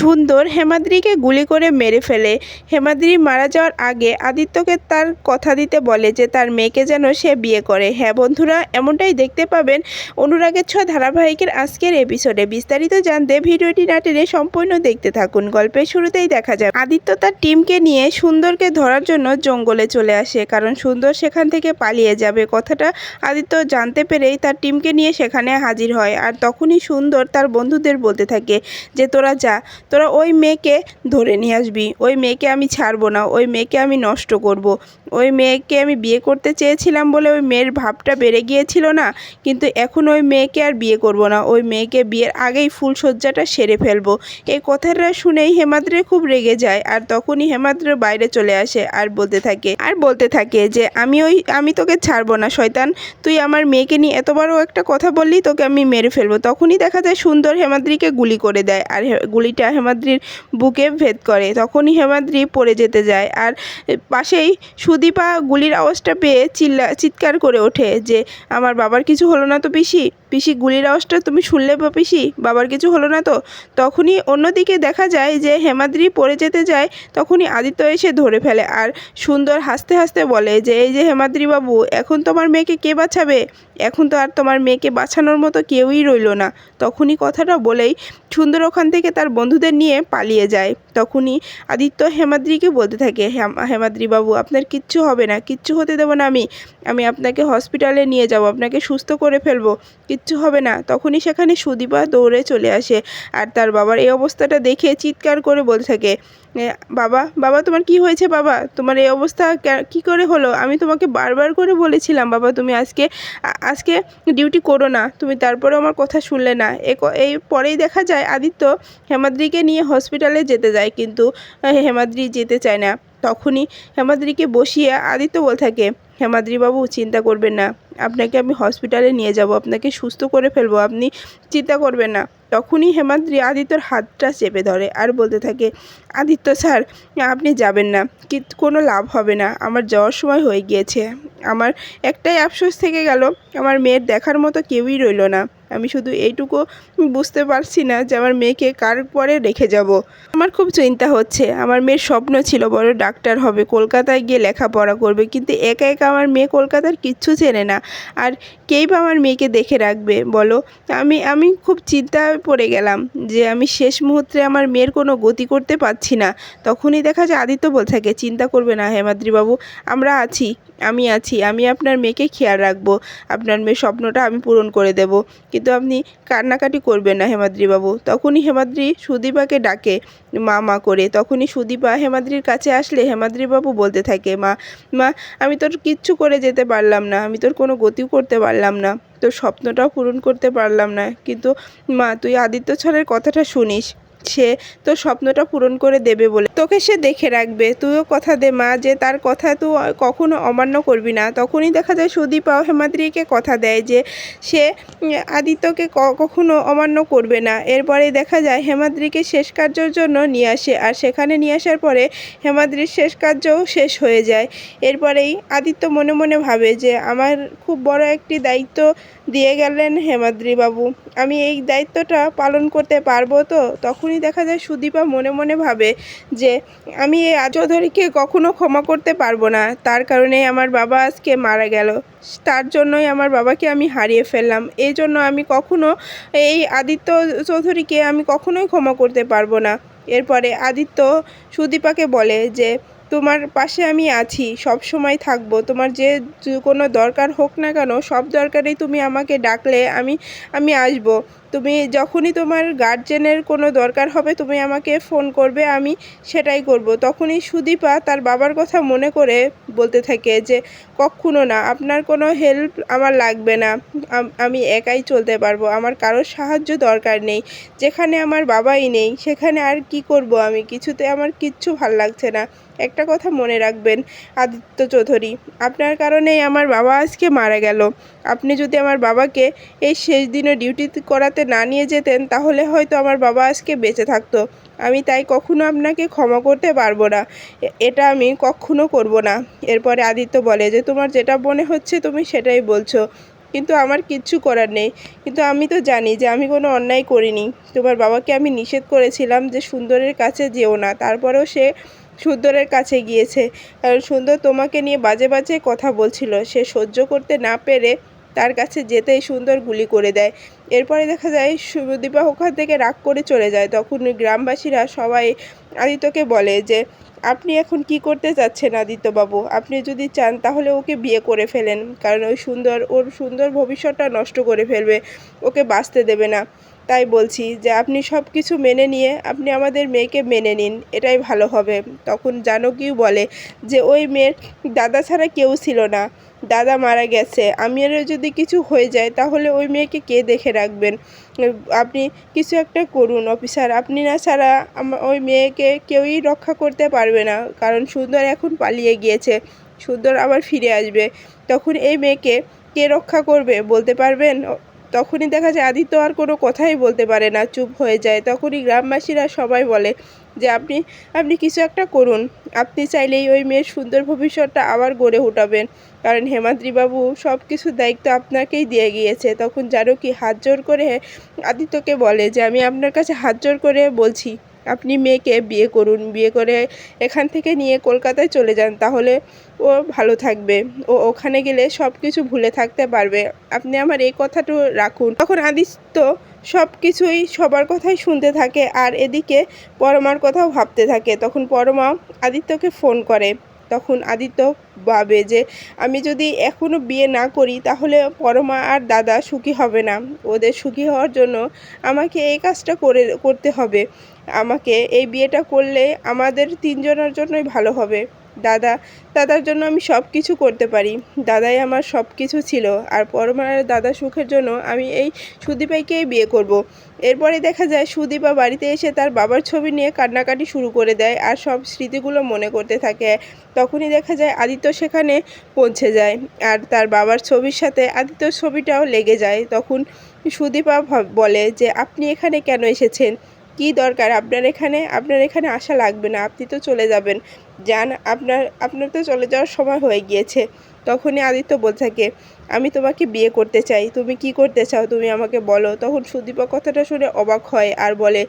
সুন্দর হেমাদ্রিকে গুলি করে মেরে ফেলে। হেমাদ্রি মারা যাওয়ার আগে আদিত্যকে তার কথা দিতে বলে যে তার মেয়েকে যেন সে বিয়ে করে। হ্যাঁ বন্ধুরা, এমনটাই দেখতে পাবেন অনুরাগের ছোঁয়া ধারাবাহিকের আজকের এপিসোডে বিস্তারিত জানতে ভিডিওটি না টেনে সম্পূর্ণ দেখতে থাকুন। গল্পের শুরুতেই দেখা যায় আদিত্য তার টিমকে নিয়ে সুন্দরকে ধরার জন্য জঙ্গলে চলে আসে, কারণ সুন্দর সেখান থেকে পালিয়ে যাবে। কথাটা আদিত্য জানতে পেরেই তার টিমকে নিয়ে সেখানে হাজির হয়। আর তখনই সুন্দর তার বন্ধুদের বলতে থাকে যে, তোরা যা তোরা ওই মেয়েকে ধরে নিয়ে আসবি, ওই মেয়েকে আমি ছাড়বো না, ওই মেয়েকে আমি নষ্ট করব। ওই মেয়েকে আমি বিয়ে করতে চেয়েছিলাম বলে ওই মেয়ের ভাবটা বেড়ে গিয়েছিল না, কিন্তু এখন ওই মেয়েকে আর বিয়ে করব না। ওই মেয়েকে বিয়ের আগেই ফুলসজ্জাটা সেরে ফেলব। এই কথাটা শুনেই হেমাদ্রে খুব রেগে যায় আর তখনই হেমাদ্র বাইরে চলে আসে আর বলতে থাকে, আর বলতে থাকে যে, আমি ওই, আমি তোকে ছাড়বো না, শয়তান। তুই আমার মেয়েকে নিয়ে এত বড় একটা কথা বললি, তোকে আমি মেরে ফেলব। তখনই দেখা যায় সুন্দর হেমাদ্রিকে গুলি করে দেয় আর গুলিটা হেমাদ্রির বুকে ভেদ করে। তখনই হেমাদ্রি পড়ে যেতে যায় আর পাশেই সুদীপা গুলির আওয়াজটা পেয়ে চিল্লা, চিৎকার করে ওঠে যে, আমার বাবার কিছু হলো না তো পিসি? পিসি গুলির আওয়াজটা তুমি শুনলে বা পিসি? বাবার কিছু হলো না তো? তখনই অন্যদিকে দেখা যায় যে, হেমাদ্রি পড়ে যেতে যায়, তখনই আদিত্য এসে ধরে ফেলে আর সুন্দর হাসতে হাসতে বলে যে, এই যে হেমাদ্রি বাবু, এখন তোমার মেয়েকে কে বাঁচাবে? এখন তো আর তোমার মেয়েকে বাঁচানোর মতো কেউই রইল না। তখনই কথাটা বলেই সুন্দর ওখান থেকে তার বন্ধুদের নিয়ে পালিয়ে যায়। তখনই আদিত্য হেমাদ্রিকে বলতে থাকে, "হেম- হেমাদ্রি বাবু, আপনার কিচ্ছু হবে না, কিচ্ছু হতে দেবো না আমি। আমি আপনাকে হসপিটালে নিয়ে যাব, আপনাকে সুস্থ করে ফেলব। কিচ্ছু হবে না। তখনই সেখানে সুদীপা দৌড়ে চলে আসে আর তার বাবার এই অবস্থাটা দেখে চিৎকার করে বলতে থাকে বাবা বাবা, তোমার কি হয়েছে বাবা? তোমার এই অবস্থা কে- করে হলো? আমি তোমাকে বারবার করে বলেছিলাম, বাবা, তুমি আজকে আজকে ডিউটি করো না। তুমি তারপরে আমার কথা শুনলে না। এই পরেই দেখা যায়, আদিত্য হেমাদ্রিকে নিয়ে হসপিটালে যেতে যায়, কিন্তু হেমাদ্রি যেতে চায় না। তখনই হেমাদ্রিকে বসিয়ে আদিত্য বল থাকে হেমাদ্রি বাবু চিন্তা করবেন না। আপনাকে আমি হসপিটালে নিয়ে যাব, আপনাকে সুস্থ করে ফেলব, আপনি চিন্তা করবেন না। তখনই হেমাদ্রি আদিত্যর হাতটা চেপে ধরে আর বলতে থাকে, আদিত্য স্যার, আপনি যাবেন না কি কোনো লাভ হবে না, আমার যাওয়ার সময় হয়ে গিয়েছে। আমার একটাই আফসোস থেকে গেল, আমার মেয়ের দেখার মতো কেউই রইল না। আমি শুধু এইটুকু বুঝতে পারছি না যে আমার মেয়েকে কার পরে রেখে যাব। আমার খুব চিন্তা হচ্ছে। আমার মেয়ের স্বপ্ন ছিল বড় ডাক্তার হবে, কলকাতায় গিয়ে লেখাপড়া করবে, কিন্তু একা একা আমার মেয়ে কলকাতার কিচ্ছু চেনে না। আর কেই বা আমার মেয়েকে দেখে রাখবে, বলো? আমি আমি খুব চিন্তায় পড়ে গেলাম যে আমি শেষ মুহূর্তে আমার মেয়ের কোনো গতি করতে পারছি না। তখনই দেখা যায় আদিত্য বল থাকে চিন্তা করবে না হেমাদ্রিবাবু, আমরা আছি। আমি আছি, আমি আপনার মেয়েকে খেয়াল রাখব। আপনার মেয়ের স্বপ্নটা আমি পূরণ করে দেব। কিন্তু আপনি কান্নাকাটি করবেন না হেমাদ্রিবাবু। তখনই হেমাদ্রি সুদীপাকে ডাকে, মা মা করে। তখনই সুদীপা হেমাদ্রির কাছে আসলে হেমাদ্রিবাবু বলতে থাকে, মা মা, আমি তোর কিচ্ছু করে যেতে পারলাম না। আমি তোর কোনো গতিও করতে পারলাম না। তোর স্বপ্নটাও পূরণ করতে পারলাম না। কিন্তু মা, তুই আদিত্য ছড়ের কথাটা শুনিস। সে তোর স্বপ্নটা পূরণ করে দেবে বলে। তোকে সে দেখে রাখবে। তুইও কথা দে মা যে তার কথা তুই কখনো অমান্য করবি না। তখনই দেখা যায় সুদীপাও হেমাদ্রিকে কথা দেয় যে সে আদিত্যকে কখনো অমান্য করবে না। এরপরে দেখা যায় হেমাদ্রিকে শেষ কার্যর জন্য নিয়ে আসে আর সেখানে নিয়ে আসার পরে হেমাদ্রির শেষ কার্যও শেষ হয়ে যায়। এরপরেই আদিত্য মনে মনে ভাবে যে আমার খুব বড় একটি দায়িত্ব দিয়ে গেলেন হেমাদ্রিবাবু। আমি এই দায়িত্বটা পালন করতে পারব তো? তখনই দেখা যায় সুদীপা মনে মনে ভাবে যে, আমি এই চৌধুরীকে কখনো ক্ষমা করতে পারব না। তার কারণে আমার বাবা আজকে মারা গেল। তার জন্যই আমার বাবাকে আমি হারিয়ে ফেললাম। এই জন্য আমি কখনো এই আদিত্য চৌধুরীকে আমি কখনোই ক্ষমা করতে পারব না। এরপরে আদিত্য সুদীপাকে বলে যে তোমার পাশে আমি আছি, সব সময় থাকব। তোমার যে কোনো দরকার হোক না কেন, সব দরকারেই তুমি আমাকে ডাকলে আমি আমি আসব। তুমি যখনই তোমার গার্জেনের কোনো দরকার হবে, তুমি আমাকে ফোন করবে, আমি সেটাই করব। তখনই সুদীপা তার বাবার কথা মনে করে বলতে থাকে যে কক্ষনো না, আপনার কোনো হেল্প আমার লাগবে না। আমি একাই চলতে পারব। আমার কারোর সাহায্য দরকার নেই। যেখানে আমার বাবাই নেই, সেখানে আর কি করব আমি? কিছুতে আমার কিচ্ছু ভালো লাগছে না। একটা কথা মনে রাখবেন, আদিত্য চৌধুরী। আপনার কারণেই আমার বাবা আজকে মারা গেল। আপনি যদি আমার বাবাকে এই শেষ দিনে ডিউটি করাতে না নিয়ে যেতেন, তাহলে হয়তো আমার বাবা আজকে বেঁচে থাকতো। আমি তাই কখনো আপনাকে ক্ষমা করতে পারব না। এটা আমি কখনো করব না। এরপরে আদিত্য বলে যে, তোমার যেটা মনে হচ্ছে তুমি সেটাই বলছো। কিন্তু আমার কিচ্ছু করার নেই। কিন্তু আমি তো জানি যে আমি কোনো অন্যায় করিনি। তোমার বাবাকে আমি নিষেধ করেছিলাম যে সুন্দরের কাছে যেও না। তারপরেও সে সুন্দরের কাছে গিয়েছে। কারণ সুন্দর তোমাকে নিয়ে বাজে বাজে কথা বলছিল। সে সহ্য করতে না পেরে তার কাছে যেতেই সুন্দর গুলি করে দেয়। এরপরে দেখা যায় সুদীপা ওখান থেকে রাগ করে চলে যায়। তখন গ্রামবাসীরা সবাই আদিত্যকে বলে যে, আপনি এখন কি করতে চাচ্ছেন আদিত্যবাবু? আপনি যদি চান তাহলে ওকে বিয়ে করে ফেলেন। কারণ ওই সুন্দর, ওর সুন্দর ভবিষ্যৎটা নষ্ট করে ফেলবে। ওকে বাঁচতে দেবে না। তাই বলছি যে আপনি সব কিছু মেনে নিয়ে আপনি আমাদের মেয়েকে মেনে নিন, এটাই ভালো হবে। তখন জানকীও বলে যে ওই মেয়ের দাদা ছাড়া কেউ ছিল না, দাদা মারা গেছে। আমিরও যদি কিছু হয়ে যায় তাহলে ওই মেয়েকে কে দেখে রাখবেন? আপনি কিছু একটা করুন অফিসার, আপনি না ছাড়া ওই মেয়েকে কেউই রক্ষা করতে পারবে না, কারণ সুন্দর এখন পালিয়ে গিয়েছে, সুন্দর আবার ফিরে আসবে। তখন এই মেয়েকে কে রক্ষা করবে বলতে পারবেন? তখনই দেখা যায় আদিত্য আর কোনো কথাই বলতে পারে না, চুপ হয়ে যায়। তখনই গ্রামবাসীরা সবাই বলে যে, আপনি আপনি কিছু একটা করুন। আপনি চাইলেই ওই মেয়ের সুন্দর ভবিষ্যৎটা আবার গড়ে উঠাবেন। কারণ হেমাদ্রিবাবু সব কিছু দায়িত্ব আপনাকেই দিয়ে গিয়েছে। তখন জানো কি হাত জোর করে আদিত্যকে বলে যে, আমি আপনার কাছে হাত জোর করে বলছি আপনি মেয়েকে বিয়ে করুন, বিয়ে করে এখান থেকে নিয়ে কলকাতায় চলে যান, তাহলে ও ভালো থাকবে। ও ওখানে গেলে সব কিছু ভুলে থাকতে পারবে। আপনি আমার এই কথাটা রাখুন। তখন আদিত্য সব কিছুই সবার কথাই শুনতে থাকে আর এদিকে পরমার কথাও ভাবতে থাকে। তখন পরমা আদিত্যকে ফোন করে। তখন আদিত্য ভাবে যে, আমি যদি এখনও বিয়ে না করি, তাহলে পরমা আর দাদা সুখী হবে না। ওদের সুখী হওয়ার জন্য আমাকে এই কাজটা করে, করতে হবে। আমাকে এই বিয়েটা করলে আমাদের তিনজনের জন্যই ভালো হবে। দাদা, দাদার জন্য আমি সব কিছু করতে পারি। দাদাই আমার সব কিছু ছিল। আর পরমার দাদা সুখের জন্য আমি এই সুদীপাইকেই বিয়ে করব। এরপরে দেখা যায় সুদীপা বাড়িতে এসে তার বাবার ছবি নিয়ে কান্নাকাটি শুরু করে দেয় আর সব স্মৃতিগুলো মনে করতে থাকে। তখনই দেখা যায় আদিত্য সেখানে পৌঁছে যায় আর তার বাবার ছবির সাথে আদিত্যর ছবিটাও লেগে যায়। তখন সুদীপা বলে যে, আপনি এখানে কেন এসেছেন? কি দরকার? আপনার এখানে আপনার এখানে আসা লাগবে না। আপনি তো চলে যাবেন। যান, আপনার আপনার তো চলে যাওয়ার সময় হয়ে গিয়েছে। তখনই আদিত্য বলতে থাকে, আমি তোমাকে বিয়ে করতে চাই। তুমি কি করতে চাও? তুমি আমাকে বলো। তখন সুদীপা কথাটা শুনে অবাক হয় আর বলে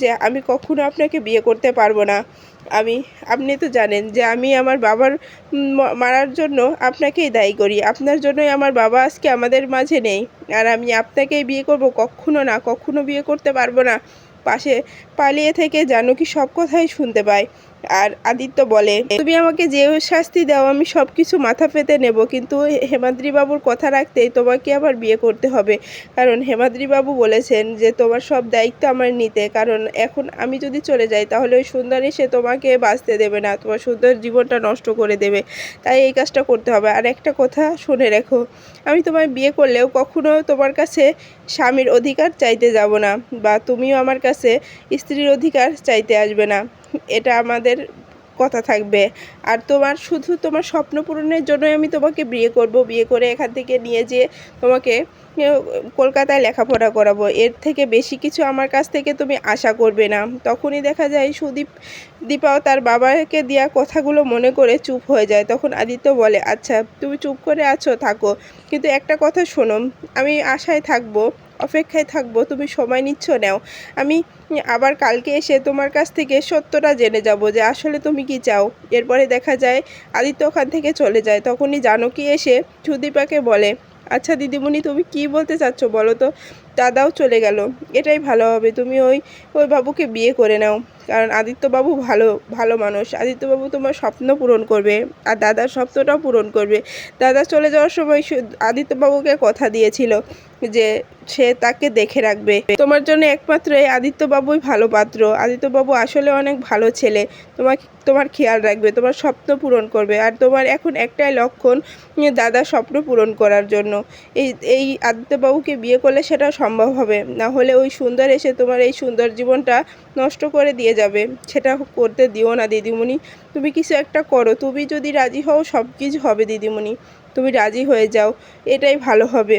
যে, আমি কখনো আপনাকে বিয়ে করতে পারব না। আমি, আপনি তো জানেন যে, আমি আমার বাবার মারার জন্য আপনাকেই দায়ী করি। আপনার জন্যই আমার বাবা আজকে আমাদের মাঝে নেই। আর আমি আপনাকেই বিয়ে করব কখনো না, কখনো বিয়ে করতে পারব না। পাশে পালিয়ে থেকে জানকী সব কথাই শুনতে পায়। আর আদিত্য বলে, তুমি আমাকে যে শাস্তি দাও, আমি সব কিছু মাথা পেতে নেব। কিন্তু হেমাদ্রিবাবুর কথা রাখতেই তোমাকে আবার বিয়ে করতে হবে। কারণ হেমাদ্রিবাবু বলেছেন যে, তোমার সব দায়িত্ব আমার নিতে। কারণ এখন আমি যদি চলে যাই, তাহলে ওই সুন্দরী সে তোমাকে বাঁচতে দেবে না। তোমার সুন্দর জীবনটা নষ্ট করে দেবে। তাই এই কাজটা করতে হবে। আর একটা কথা শুনে রেখো, আমি তোমায় বিয়ে করলেও কখনো তোমার কাছে স্বামীর অধিকার চাইতে যাব না। বা তুমিও আমার কাছে স্ত্রীর অধিকার চাইতে আসবে না। এটা আমাদের কথা থাকবে। আর তোমার শুধু তোমার স্বপ্ন পূরণের জন্যই আমি তোমাকে বিয়ে করব। বিয়ে করে এখান থেকে নিয়ে যেয়ে তোমাকে কলকাতায় লেখাপড়া করাবো। এর থেকে বেশি কিছু আমার কাছ থেকে তুমি আশা করবে না। তখনই দেখা যায় সুদীপ, দীপাও তার বাবাকে দেওয়া কথাগুলো মনে করে চুপ হয়ে যায়। তখন আদিত্য বলে আচ্ছা তুমি চুপ করে আছো, থাকো। কিন্তু একটা কথা শোনো, আমি আশায় থাকব। অপেক্ষায় থাকব, তুমি সময় নিচ্ছ, নাও। আমি আবার কালকে এসে তোমার কাছ থেকে সত্যটা জেনে যাব যে আসলে তুমি কি চাও। এরপরে দেখা যায়, আদিত্য ওখান থেকে চলে যায়। তখনই জানকী এসে সুদীপাকে বলে আচ্ছা দিদিমণি, তুমি কি বলতে চাচ্ছ বলো তো? দাদাও চলে গেল। এটাই ভালো হবে। তুমি ওই ওই বাবুকে বিয়ে করে নাও। কারণ আদিত্যবাবু ভালো ভালো মানুষ। আদিত্যবাবু তোমার স্বপ্ন পূরণ করবে আর দাদার স্বপ্নটাও পূরণ করবে। দাদা চলে যাওয়ার সময় আদিত্যবাবুকে কথা দিয়েছিল যে সে তাকে দেখে রাখবে। তোমার জন্য একমাত্র এই আদিত্যবাবুই ভালো পাত্র। আদিত্যবাবু আসলে অনেক ভালো ছেলে। তোমাকে, তোমার খেয়াল রাখবে, তোমার স্বপ্ন পূরণ করবে। আর তোমার এখন একটাই লক্ষণ দাদার স্বপ্ন পূরণ করার জন্য। এই এই আদিত্যবাবুকে বিয়ে করলে সেটা সম্ভব হবে। না হলে ওই সুন্দর এসে তোমার এই সুন্দর জীবনটা নষ্ট করে দিয়ে যাবে। সেটা করতে দিও না দিদিমণি। তুমি কিছু একটা করো। তুমি যদি রাজি হও, সব কিছু হবে দিদিমণি। তুমি রাজি হয়ে যাও। এটাই ভালো হবে।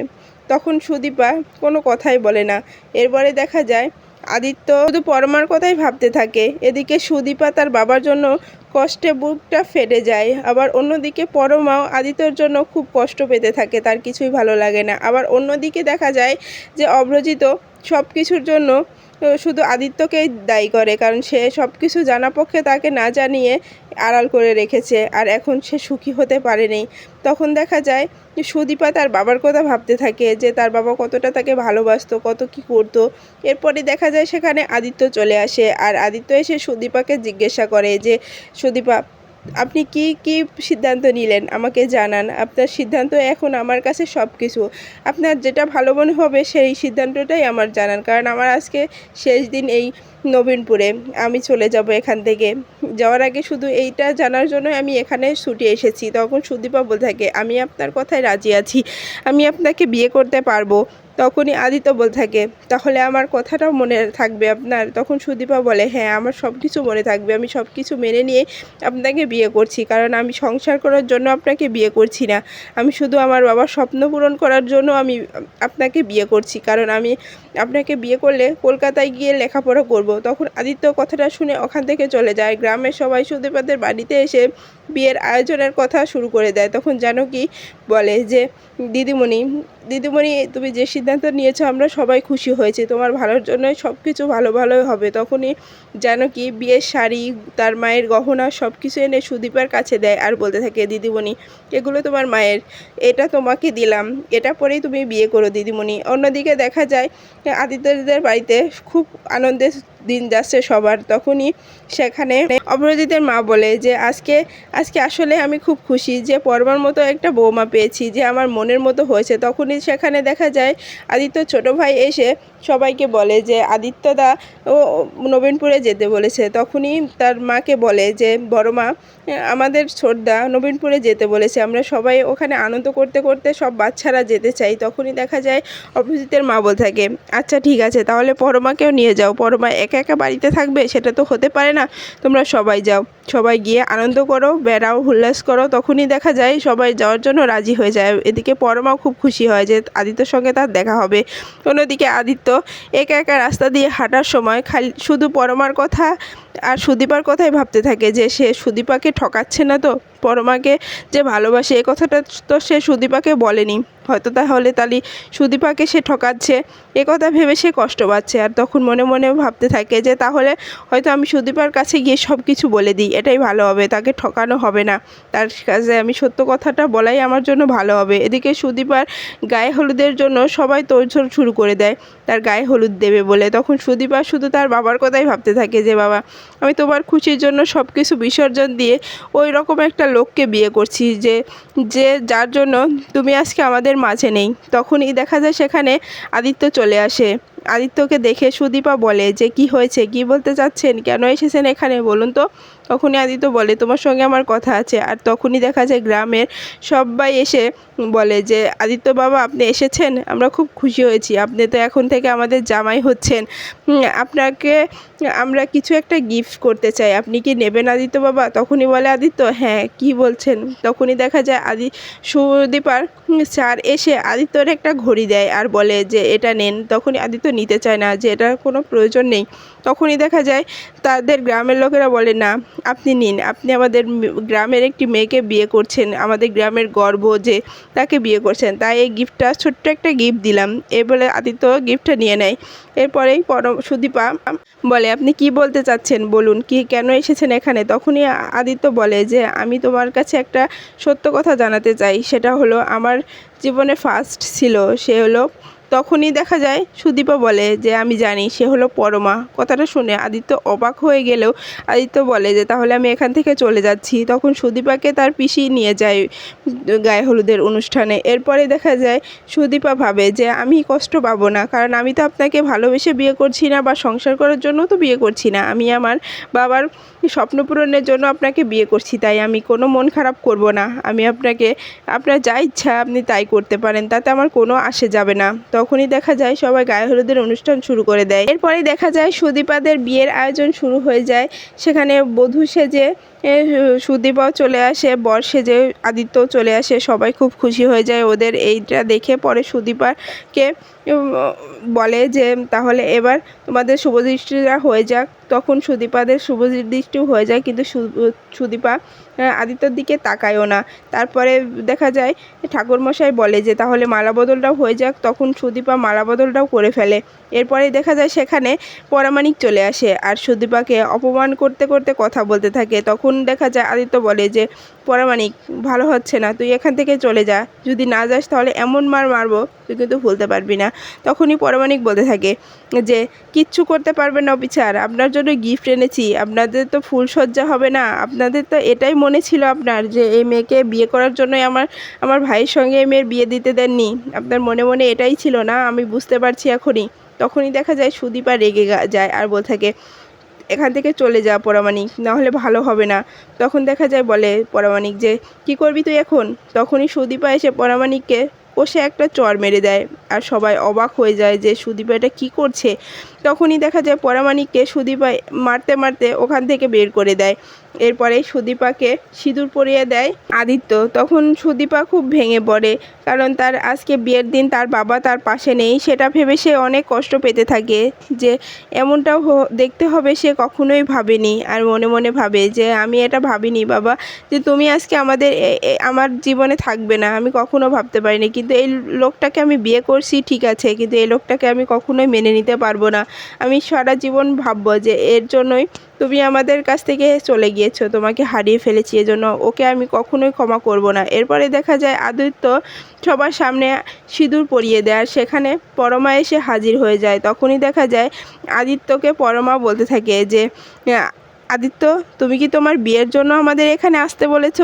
তখন সুদীপা কোনো কথাই বলে না। এরপরে দেখা যায়, আদিত্য শুধু পরমার কথাই ভাবতে থাকে। এদিকে সুদীপা তার বাবার জন্য কষ্টে বুকটা ফেটে যায়। আবার অন্যদিকে পরমাও আদিত্যর জন্য খুব কষ্ট পেতে থাকে। তার কিছুই ভালো লাগে না। আবার অন্যদিকে দেখা যায় যে অব্রজিত সব কিছুর জন্য শুধু আদিত্যকেই দায়ী করে, কারণ সে সব কিছু জানা পক্ষে তাকে না জানিয়ে আড়াল করে রেখেছে, আর এখন সে সুখী হতে পারেনি। তখন দেখা যায় যে সুদীপা তার বাবার কথা ভাবতে থাকে, যে তার বাবা কতটা তাকে ভালোবাসত, কত কি করতো। এরপরে দেখা যায় সেখানে আদিত্য চলে আসে, আর আদিত্য এসে সুদীপাকে জিজ্ঞাসা করে যে, সুদীপা আপনি কি কি সিদ্ধান্ত নিলেন? আমাকে জানান। আপনার সিদ্ধান্ত এখন আমার কাছে সব কিছু আপনার যেটা ভালো মনে হবে সেই সিদ্ধান্তটাই আমার জানান। কারণ আমার আজকে শেষ দিন এই নবীনপুরে। আমি চলে যাব এখান থেকে। যাওয়ার আগে শুধু এইটা জানার জন্য আমি এখানে ছুটে এসেছি। তখন সুদীপা বলে থাকে, আমি আপনার কথায় রাজি আছি। আমি আপনাকে বিয়ে করতে পারব। তখনই আদিত্য বলে থাকে, তাহলে আমার কথাটাও মনে থাকবে আপনার? তখন সুদীপা বলে হ্যাঁ আমার সব কিছু মনে থাকবে। আমি সব কিছু মেনে নিয়ে আপনাকে বিয়ে করছি, কারণ আমি সংসার করার জন্য আপনাকে বিয়ে করছি না। আমি শুধু আমার বাবার স্বপ্ন পূরণ করার জন্য আমি আপনাকে বিয়ে করছি, কারণ আমি আপনাকে বিয়ে করলে কলকাতায় গিয়ে লেখাপড়া করব। তখন আদিত্য কথাটা শুনে ওখান থেকে চলে যায়। গ্রামের সবাই সুদীপাদের বাড়িতে এসে বিয়ের আয়োজনের কথা শুরু করে দেয়। তখন জানকী বলে যে, দিদিমণি দিদিমণি, তুমি যে সিদ্ধান্ত নিয়েছো, আমরা সবাই খুশি হয়েছি। তোমার ভালোর জন্য সব কিছু ভালো ভালোই হবে। তখনই যেন কি বিয়ের শাড়ি, তার মায়ের গহনা সব কিছু এনে সুদীপার কাছে দেয় আর বলতে থাকে, দিদিমণি, এগুলো তোমার মায়ের। এটা তোমাকে দিলাম। এটা পরেই তুমি বিয়ে করো, দিদিমণি। অন্যদিকে দেখা যায়, আদিত্যদের বাড়িতে খুব আনন্দের দিন যাচ্ছে সবার তখনই সেখানে অপরাজিতের মা বলে যে, আজকে আজকে আসলে আমি খুব খুশি যে পরমার মতো একটা বৌমা পেয়েছি, যে আমার মনের মতো হয়েছে। তখনই সেখানে দেখা যায় আদিত্য ছোট ভাই এসে সবাইকে বলে যে আদিত্যদা ও নবীনপুরে যেতে বলেছে। তখনই তার মাকে বলে যে, বড় মা, আমাদের ছোটদা নবীনপুরে যেতে বলেছে। আমরা সবাই ওখানে আনন্দ করতে করতে সব বাচ্চারা যেতে চাই। তখনই দেখা যায় অপরাজিতের মা বলে থাকে আচ্ছা ঠিক আছে, তাহলে পরমাকেও নিয়ে যাও। পরমা একা একা একা বাড়িতে থাকবে সেটা তো হতে পারে না। তোমরা সবাই যাও। সবাই গিয়ে আনন্দ করো, বেড়াও, উল্লাস করো, তখনই দেখা যায় সবাই যাওয়ার জন্য রাজি হয়ে যায়। এদিকে পরমাও খুব খুশি হয় যে আদিত্যর সঙ্গে তার দেখা হবে। অন্যদিকে আদিত্য একা একা রাস্তা দিয়ে হাঁটার সময় খালি শুধু পরমার কথা আর সুদীপার কথাই ভাবতে থাকে যে সে সুদীপাকে ঠকাচ্ছে না তো। পরমাকে যে ভালোবাসে, এ কথাটা তো সে সুদীপাকে বলেনি। হয়তো তাহলে তালি সুদীপাকে সে ঠকাচ্ছে, এ কথা ভেবে সে কষ্ট পাচ্ছে। আর তখন মনে মনে ভাবতে থাকে যে তাহলে হয়তো আমি সুদীপার কাছে গিয়ে সব কিছু বলে দিই, এটাই ভালো হবে, তাকে ঠকানো হবে না। তার কাছে আমি সত্য কথাটা বলাই আমার জন্য ভালো হবে। এদিকে সুদীপার গায়ে হলুদের জন্য সবাই তোড়জোড় শুরু করে দেয়, তার গায়ে হলুদ দেবে বলে। তখন সুদীপা শুধু তার বাবার কথাই ভাবতে থাকে যে, বাবা, আমি তোমার খুশির জন্য সব কিছু বিসর্জন দিয়ে ওই রকম একটা লোককে বিয়ে করছি, যে যে যার জন্য তুমি আজকে আমাদের মাঝে নেই। তখনই দেখা যায় সেখানে আদিত্য চলে আসে। আদিত্যকে দেখে সুদীপা বলে যে, কি হয়েছে? কি বলতে চাচ্ছেন? কেন এসেছেন এখানে? বলুন তো। তখনই আদিত্য বলে, তোমার সঙ্গে আমার কথা আছে। আর তখনই দেখা যায় গ্রামের সবাই এসে বলে যে, আদিত্য বাবা, আপনি এসেছেন? আমরা খুব খুশি হয়েছি। আপনি তো এখন থেকে আমাদের জামাই হচ্ছেন। আপনাকে আমরা কিছু একটা গিফট করতে চাই। আপনি কি নেবেন আদিত্য বাবা? তখনই বলে আদিত্য হ্যাঁ কি বলছেন? তখনই দেখা যায় আদি, সুদীপার স্যার এসে আদিত্যর একটা ঘড়ি দেয় আর বলে যে, এটা নেন। তখনই আদিত্য নিতে চায় না, যে এটার কোনো প্রয়োজন নেই। তখনই দেখা যায় তাদের গ্রামের লোকেরা বলে, না, আপনি নিন। আপনি আমাদের গ্রামের একটি মেয়েকে বিয়ে করছেন। আমাদের গ্রামের গর্ব যে তাকে বিয়ে করছেন। তাই এই গিফটটা, ছোট্ট একটা গিফট দিলাম। এ বলে আদিত্য গিফটটা নিয়ে নেয়। এরপরেই পরম সুদীপা বলে, আপনি কি বলতে চাচ্ছেন? বলুন, কি কেন এসেছেন এখানে? তখনই আদিত্য বলে যে, আমি তোমার কাছে একটা সত্য কথা জানাতে চাই। সেটা হলো, আমার জীবনে ফার্স্ট ছিল। সে হলো তখনই দেখা যায়, সুদীপা বলে যে, আমি জানি, সে হলো পরমা। কথাটা শুনে আদিত্য অবাক হয়ে গেলেও আদিত্য বলে যে, তাহলে আমি এখান থেকে চলে যাচ্ছি। তখন সুদীপাকে তার পিসি নিয়ে যায় গায়ে হলুদের অনুষ্ঠানে। এরপরে দেখা যায়, সুদীপা ভাবে যে, আমি কষ্ট পাবো না, কারণ আমি তো আপনাকে ভালোবেসে বিয়ে করছি না বা সংসার করার জন্য তো বিয়ে করছি না। আমি আমার বাবার স্বপ্ন পূরণের জন্য আপনাকে বিয়ে করছি, তাই আমি কোনো মন খারাপ করব না। আমি আপনাকে, আপনার যা ইচ্ছা আপনি তাই করতে পারেন, তাতে আমার কোনো আসে যাবে না। তখনই দেখা যায় সবাই গায়ে হলুদের অনুষ্ঠান শুরু করে দেয়। এরপরে দেখা যায় সুদীপাদের বিয়ের আয়োজন শুরু হয়ে যায়। সেখানে বধূ সেজে সুদীপাও চলে আসে বর্ষে যে আদিত্য চলে আসে, সবাই খুব খুশি হয়ে যায় ওদের এইটা দেখে। পরে সুদীপাকে বলে যে, তাহলে এবার তোমাদের শুভদৃষ্টিরা হয়ে যাক। তখন সুদীপাদের শুভদৃষ্টিও হয়ে যায়, কিন্তু সুদীপা আদিত্যর দিকে তাকায়ও না। তারপরে দেখা যায়, ঠাকুরমশাই বলে যে, তাহলে মালা বদলটাও হয়ে যাক, তখন সুদীপা মালা বদলটাও করে ফেলে। এরপরে দেখা যায়, সেখানে পরামাণিক চলে আসে। আর সুদীপাকে অপমান করতে করতে কথা বলতে থাকে। তখন দেখা যায়, আদিত্য বলে যে পরামানিক ভালো হচ্ছে না। তুই এখান থেকে চলে যা। যদি না যাস তাহলে এমন মার মারবো, তুই কিন্তু ভুলতে পারবি না। তখনই পরামানিক বলতে থাকে যে, কিচ্ছু করতে পারবে না অফিসার। আপনার জন্য গিফট এনেছি। আপনাদের তো ফুলসজ্জা হবে না। আপনাদের তো এটাই মনে ছিল আপনার যে, এই মেয়েকে বিয়ে করার জন্যই আমার আমার ভাইয়ের সঙ্গে এই মেয়ের বিয়ে দিতে দেননি। আপনার মনে মনে এটাই ছিল না? আমি বুঝতে পারছি এখনই। তখনই দেখা যায় সুদীপা রেগে যায় আর বল থাকে এখান থেকে চলে যা পরামানিক নাহলে ভালো হবে না। তখন দেখা যায়, বলে পরামানিক যে, কি করবি তুই এখন? তখনই সুদীপা এসে পরামানিককে কষে একটা চর মেরে দেয়, আর সবাই অবাক হয়ে যায় যে, সুদীপা এটা কী করছে? তখনই দেখা যায় পরামানিককে সুদীপা মারতে মারতে ওখান থেকে বের করে দেয়। এরপরে সুদীপাকে সিঁদুর পরিয়ে দেয় আদিত্য। তখন সুদীপা খুব ভেঙে পড়ে, কারণ তার আজকে বিয়ের দিন তার বাবা তার পাশে নেই, সেটা ভেবে সে অনেক কষ্ট পেতে থাকে যে এমনটাও দেখতে হবে সে কখনোই ভাবেনি আর মনে মনে ভাবে যে, আমি এটা ভাবিনি বাবা যে তুমি আজকে আমাদের আমার জীবনে থাকবে না, আমি কখনো ভাবতে পারিনি। কিন্তু এই লোকটাকে আমি বিয়ে করছি, ঠিক আছে, কিন্তু এই লোকটাকে আমি কখনোই মেনে নিতে পারব না। আমি সারা জীবন ভাববো যে এর জন্যই তুমি আমাদের কাছ থেকে চলে গিয়েছো, তোমাকে হারিয়ে ফেলেছি, এজন্য ওকে আমি কখনোই ক্ষমা করব না। এরপরে দেখা যায় আদিত্য সবার সামনে সিঁদুর পরিয়ে দেয় আর সেখানে পরমা এসে হাজির হয়ে যায়। তখনই দেখা যায় আদিত্যকে পরমা বলতে থাকে যে আদিত্য, তুমি কি তোমার বিয়ের জন্য আমাদের এখানে আসতে বলেছ?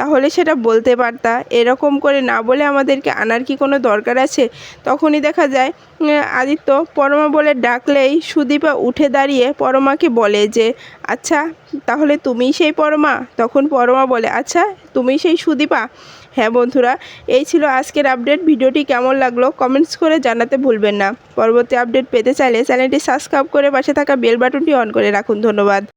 তাহলে সেটা বলতে পারতা এরকম করে না বলে আমাদেরকে আনার কি কোনো দরকার আছে? তখনই দেখা যায় আদিত্য পরমা বলে ডাকলেই সুদীপা উঠে দাঁড়িয়ে পরমাকে বলে যে আচ্ছা তাহলে তুমিই সেই পরমা? তখন পরমা বলে আচ্ছা তুমিই সেই সুদীপা? হ্যাঁ বন্ধুরা, এই ছিল আজকের আপডেট। ভিডিওটি কেমন লাগল কমেন্টস করে জানাতে ভুলবেন না। পরবর্তী আপডেট পেতে চাইলে চ্যানেলটি সাবস্ক্রাইব করে পাশে থাকা বেল বাটনটি অন করে রাখুন। ধন্যবাদ।